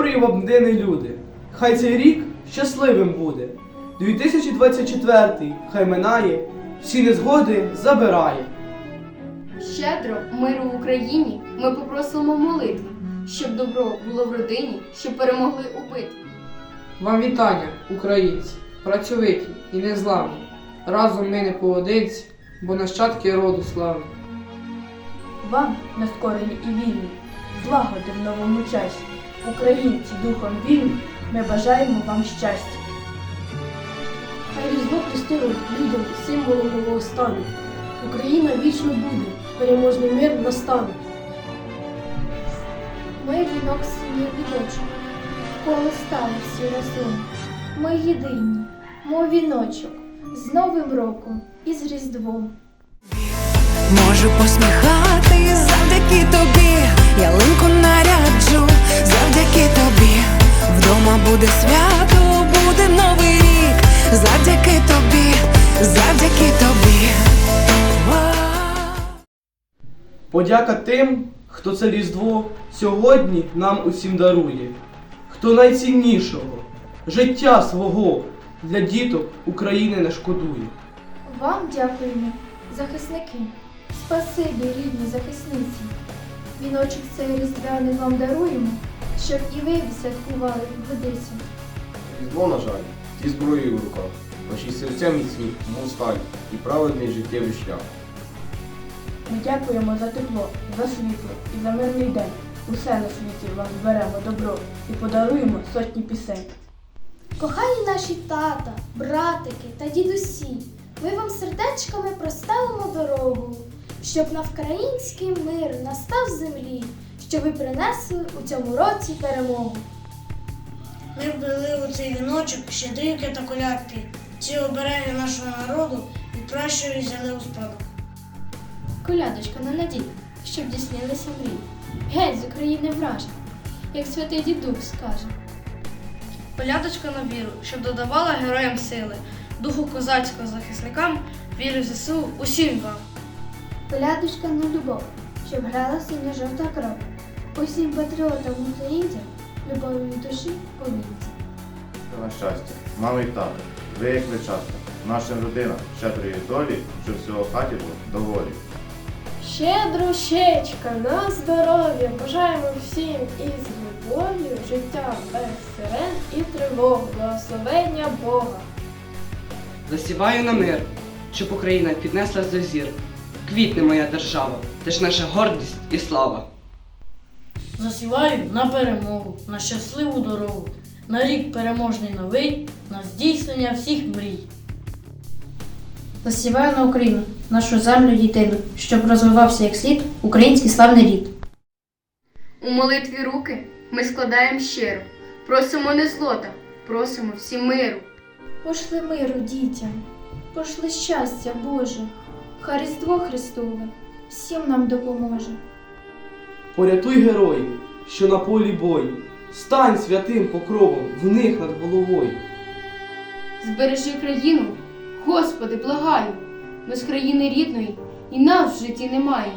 єдиний люди. Хай цей рік щасливим буде. 2024 хай минає, всі незгоди забирає. Щедро миру в Україні ми попросимо молитви, щоб добро було в родині, щоб перемогли у битві. Вам вітання, українці, працьовиті і незламні. Разом ми не поодинці, бо нащадки роду славні. Вам, нескорені і вільні, злагоди в новому часі. Українці духом вільні, ми бажаємо вам щастя. Хай Різдво Христове людям символом нового стану. Україна вічно буде, переможний мир настане. Ми вінок синів віночок, коли стали всі разом. Ми єдині, мов віночок, з Новим роком і з Різдвом. Можу посміхати завдяки тобі, буде свято, буде новий рік. Завдяки тобі, завдяки тобі. Подяка тим, хто це Різдво сьогодні нам усім дарує, хто найціннішого життя свого для діток України не шкодує. Вам дякуємо, захисники. Спасибі, рідні захисниці. Віночок цей різдвяний вам даруємо, щоб і ви відсвяткували в Одесі. Різдво, на жаль, зі зброєю в руках. Ваші серця міцні, мов сталь, і праведний життєвий шлях. Ми дякуємо за тепло, за світло і за мирний день. Усе на світі вам зберемо добро і подаруємо сотні пісень. Кохані наші тата, братики та дідусі, ми вам сердечками проставимо дорогу, щоб на вкраїнський мир настав землі, щоб ви принесли у цьому році перемогу. Ми вбили у цей віночок щедрівки та колядки. Ці обереги нашого народу від пращурів взяли у спадок. Колядочка на надію, щоб дійснилися мрії. Геть з України вража, як святий дідух скаже. Колядочка на віру, щоб додавала героям сили, духу козацького захисникам, віри в ЗСУ усім вам. Колядочка на любов, щоб грала синя жовта кров. Усім патріотам українцям любові від душі повінця. На щастя, мами і тато, ви як вечатка, наша родина щедрої долі, щоб всього в хаті було доволі. Щедру щечка на здоров'я! Бажаємо всім із любов'ю, життя без сирен і тривог, благословення Бога. Засіваю на мир, щоб Україна піднесла зір. Квітне моя держава, це ж наша гордість і слава. Засіваю на перемогу, на щасливу дорогу, на рік переможний новий, на здійснення всіх мрій. Засіваю на Україну, нашу землю єдину, щоб розвивався як слід український славний рід. У молитві руки ми складаємо щиро, просимо не злота, просимо всім миру. Пошли миру дітям, пошли щастя Боже, хай Різдво Христове всім нам допоможе. Порятуй героїв, що на полі бою, стань святим покровом в них над головою. Збережи країну, Господи, благаю, без країни рідної і нас в житті немає.